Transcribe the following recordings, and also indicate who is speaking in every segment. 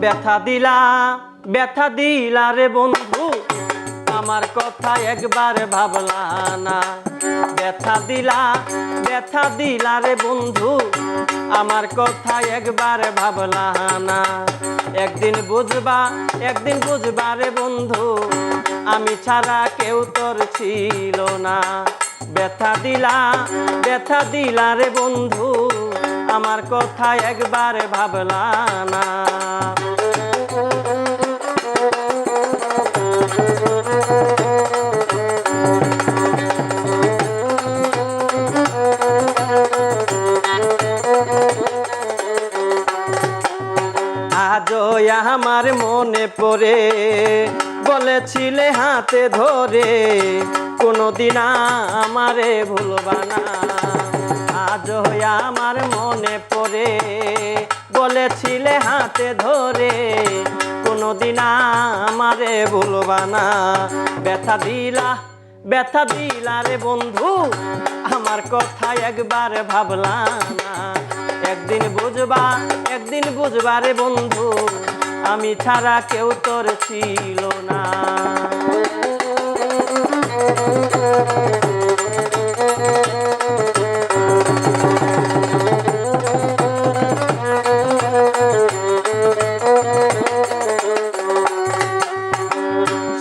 Speaker 1: ব্যথা দিলা ব্যথা দিলা রে বন্ধু। আমার কথা একবার ভাবলা না। ব্যথা দিলা ব্যথা দিলা রে বন্ধু। আমার কথা একবার ভাবলা না। একদিন বুঝবা একদিন বুঝবা রে বন্ধু। আমি ছাড়া কেউ তোর ছিল না। ব্যথা দিলা ব্যথা দিলা রে বন্ধু। আমার কথা একবার ভাবলা না। আমার মনে পড়ে, বলেছিলে হাতে ধরে, কোনোদিন আমারে ভুলবা না। আজও আমার মনে পড়ে। বলেছিলে হাতে ধরে, কোনোদিন আমারে ভুলবা না। ব্যথা দিলা ব্যথা দিলা রে বন্ধু, আমার কথা একবার ভাবলা না। একদিন বুঝবা একদিন বুঝবা রে বন্ধু, আমি ছাড়া কেউ তোর ছিল না।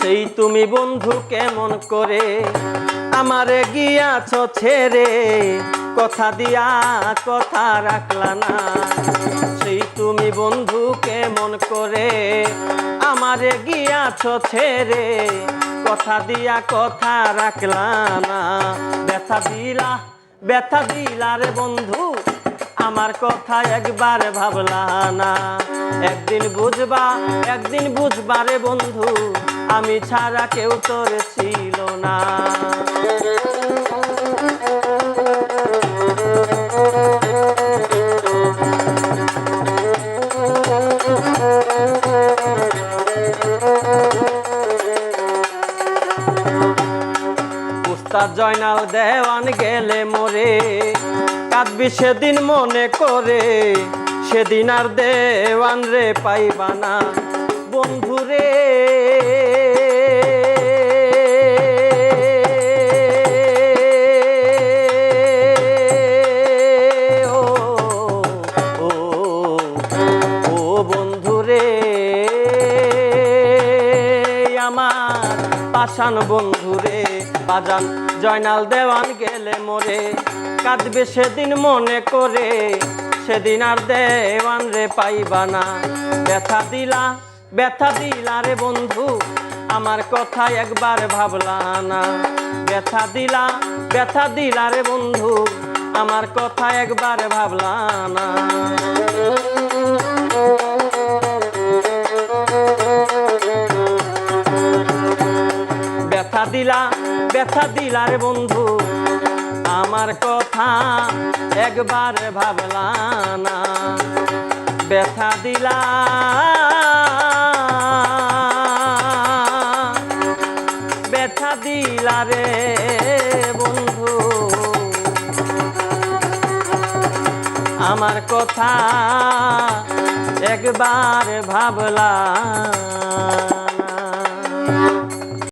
Speaker 1: সেই তুমি বন্ধু কেমন করে? আমারে গিয়াছ ছেড়ে, কথা দিয়া কথা রাখলা না। সেই তুমি বন্ধু কেমন করে? আমারে গিয়াছ ছেড়ে, কথা দিয়া কথা রাখলা না। ব্যথা দিলা ব্যথা দিলা রে বন্ধু। আমার কথা একবার ভাবলা না। একদিন বুঝবা একদিন বুঝবা রে বন্ধু, আমি ছাড়া কেউ তোর ছিল না। জয়নাল দেওয়ান গেলে মোরে কাঁদবি সেদিন মনে করে সেদিন আর দেওয়ান রে পাইবানা বন্ধু পাশান বন্ধু রে বাজান জয়নাল দেওয়ান গেলে মোরে। কাঁদবে সেদিন মনে করে, সেদিন আর দেওয়ান রে পাইবা না। ব্যথা দিলা ব্যথা দিলা রে বন্ধু, আমার কথা একবার ভাবলা না। ব্যথা দিলা ব্যথা দিলা রে বন্ধু, আমার কথা একবার ভাবলা না। দিলা, ব্যথা দিলা রে বন্ধু। আমার কথা একবার ভাবলা না। ব্যথা দিলা। ব্যথা দিলা রে বন্ধু। আমার কথা একবার ভাবলা